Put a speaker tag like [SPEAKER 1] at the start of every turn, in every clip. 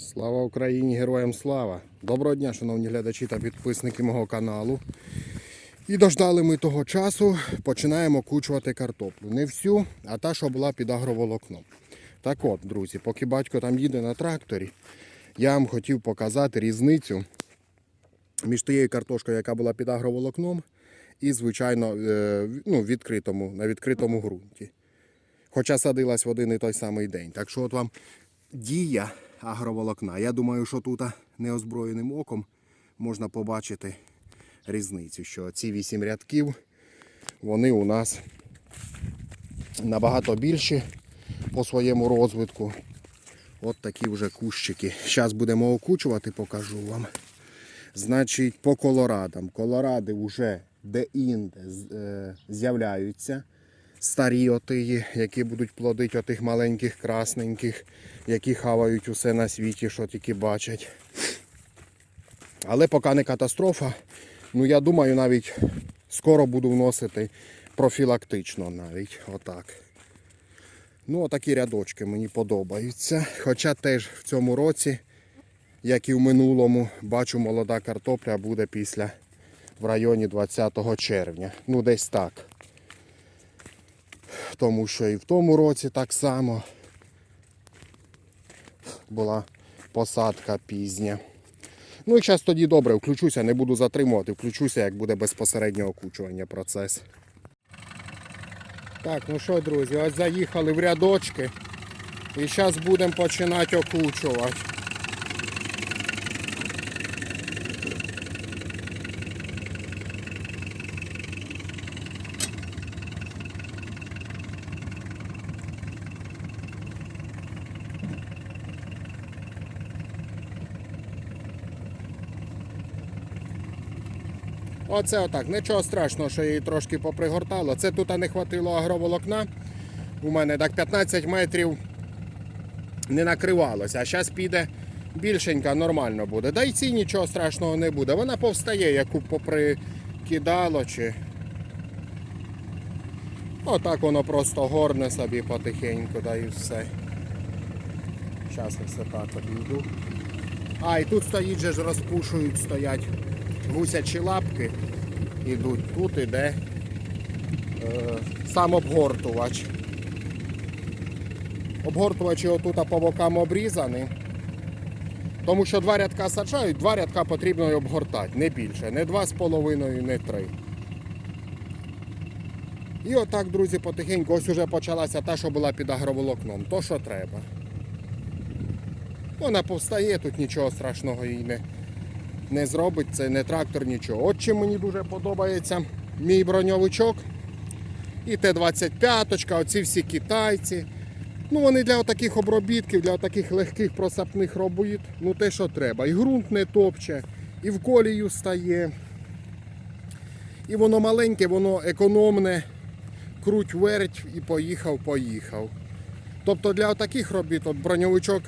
[SPEAKER 1] Слава Україні, героям слава! Доброго дня, шановні глядачі та підписники мого каналу. І дождали ми того часу, починаємо кучувати картоплю. Не всю, а та, що була під агроволокном. Так от, друзі, поки батько там їде на тракторі, я вам хотів показати різницю між тією картошкою, яка була під агроволокном, і, звичайно, е, ну, відкритому, на відкритому ґрунті. Хоча садилась в один і той самий день. Так що от вам дія агроволокна. Я думаю, що тут неозброєним оком можна побачити різницю, що ці вісім рядків вони у нас набагато більші по своєму розвитку. От такі вже кущики. Зараз будемо окучувати, покажу вам. Значить, по колорадам. Колоради вже де-інде е, з'являються. Старі отиї, які будуть плодити отих маленьких красненьких, які хавають усе на світі, що тільки бачать. Але поки не катастрофа, ну я думаю, навіть скоро буду вносити профілактично навіть отак. Ну, отакі рядочки мені подобаються. Хоча теж в цьому році, як і в минулому, бачу, молода картопля буде після в районі 20 червня. Ну, десь так. Тому що і в тому році так само була посадка пізня. Ну і зараз тоді добре, включуся, не буду затримувати, включуся, як буде безпосередньо окучування процес. Так, ну що, друзі, ось заїхали в рядочки. І зараз будемо починати окучувати. Оце отак. Нічого страшного, що її трошки попригортало. Це тут не хватило агроволокна. У мене так 15 метрів не накривалося. А зараз піде більшенька, нормально буде. Да й ці нічого страшного не буде. Вона повстає, яку поприкидало чи. Отак воно просто горне собі потихеньку, да і все. Зараз я все так обійду. А, і тут стоїть же ж розпушують, стоять гусячі лапки ідуть. Тут іде е, сам обгортувач. Обгортувачі отут по бокам обрізані. Тому що два рядка саджають, два рядка потрібно обгортати, не більше, не два з половиною, не три. І отак, друзі, потихеньку ось уже почалася та, що була під агроволокном. То, що треба. Вона повстає, тут нічого страшного їй не, не зробить, це не трактор, нічого. От чим мені дуже подобається мій броньовичок. І Т-25, оці всі китайці. Ну вони для таких обробітків, для таких легких просапних робіт, ну те, що треба. І ґрунт не топче, і в колію стає. І воно маленьке, воно економне, круть верть і поїхав, поїхав. Тобто для таких робіт от броньовичок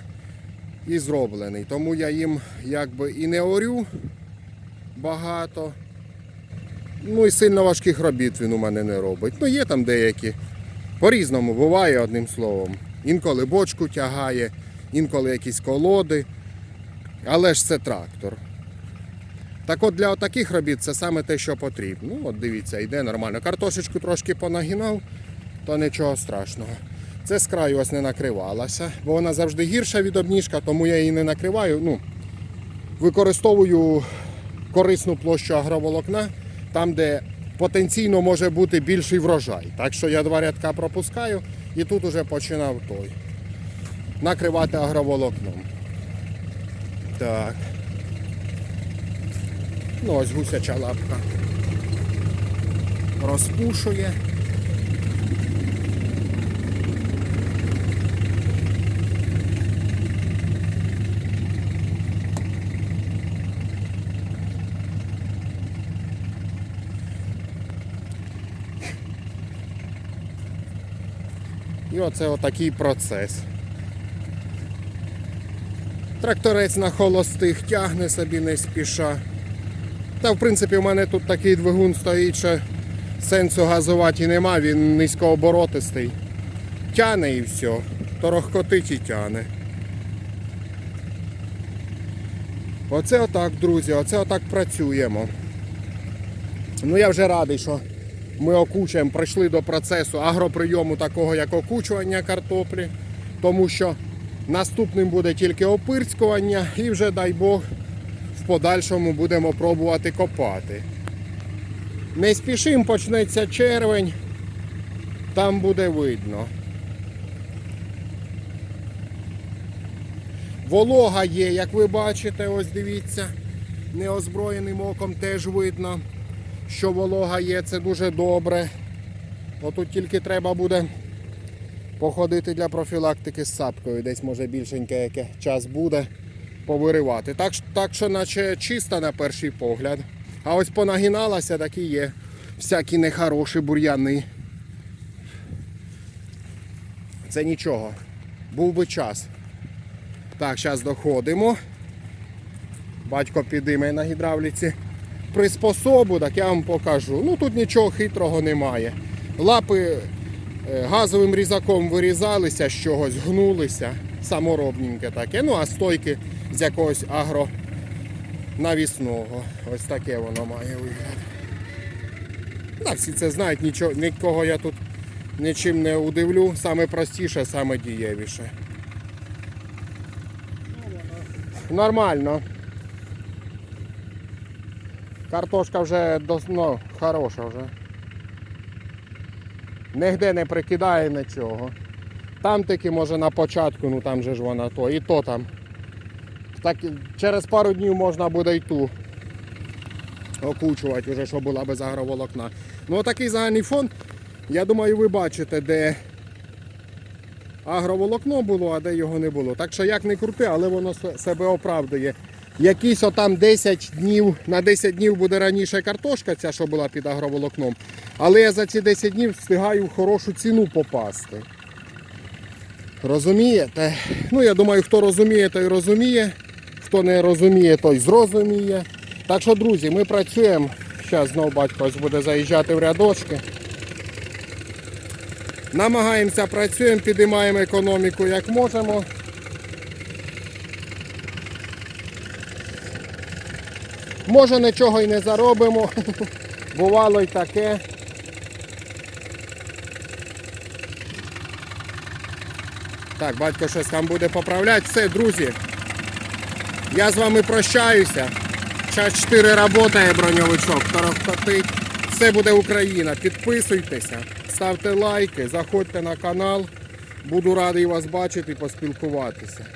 [SPEAKER 1] і зроблений. Тому я їм якби і не орю багато. Ну і сильно важких робіт він у мене не робить. Ну є там деякі. По-різному буває одним словом. Інколи бочку тягає, інколи якісь колоди. Але ж це трактор. Так от для таких робіт це саме те, що потрібно. Ну, от дивіться, йде нормально. Картошечку трошки понагинав, то нічого страшного. Це з краю ось не накривалася, бо вона завжди гірша від обніжка, тому я її не накриваю. Ну, використовую корисну площу агроволокна, там, де потенційно може бути більший врожай. Так що я два рядка пропускаю і тут уже починав той. Накривати агроволокном. Так. Ну ось гусяча лапка. Розпушує. І оце отакий процес. Тракторець на холостих тягне собі не спіша. Та в принципі в мене тут такий двигун стоїть, що сенсу газувати нема, він низькооборотистий. Тяне і все. Торохкотить і тяне. Оце отак, друзі, оце отак працюємо. Ну я вже радий, що ми окучуємо, прийшли до процесу агроприйому такого, як окучування картоплі, тому що наступним буде тільки опирскування і вже дай Бог в подальшому будемо пробувати копати. Не спішимо, почнеться червень, там буде видно. Волога є, як ви бачите, ось дивіться, неозброєним оком теж видно, що волога є, це дуже добре. Отут тільки треба буде походити для профілактики з сапкою, десь може більшеньке яке час буде повиривати. Так, так що наче чисто на перший погляд. А ось понагиналася, так і є. Всякі нехороші бур'яни. Це нічого. Був би час. Так, зараз доходимо. Батько підійме на гідравліці приспособу, так я вам покажу. Ну тут нічого хитрого немає. Лапи е, газовим різаком вирізалися з чогось, гнулися, саморобненьке таке. Ну а стойки з якогось агронавісного. Ось таке воно має вигляд. Так, всі це знають, нічого, нікого я тут нічим не удивлю. Саме простіше, саме дієвіше. Нормально. Картошка вже ну, хороша вже. Нігде не прикидає нічого. Там таки може на початку, ну там же ж вона то, і то там. Так через пару днів можна буде й ту окучувати, вже, щоб була без агроволокна. Ну такий загальний фон. Я думаю, ви бачите, де агроволокно було, а де його не було. Так що як не крути, але воно себе оправдує. Якісь отам 10 днів, на 10 днів буде раніше картошка, ця, що була під агроволокном. Але я за ці 10 днів встигаю в хорошу ціну попасти. Розумієте? Ну, я думаю, хто розуміє, той розуміє. Хто не розуміє, той зрозуміє. Так що, друзі, ми працюємо. Зараз знов батько буде заїжджати в рядочки. Намагаємося працюємо, підіймаємо економіку як можемо. Може нічого і не заробимо. Бувало й таке. Так, батько щось там буде поправляти. Все, друзі. Я з вами прощаюся. Час 4 працює броньовичок, торохкотить. Все буде Україна. Підписуйтеся, ставте лайки, заходьте на канал. Буду радий вас бачити і поспілкуватися.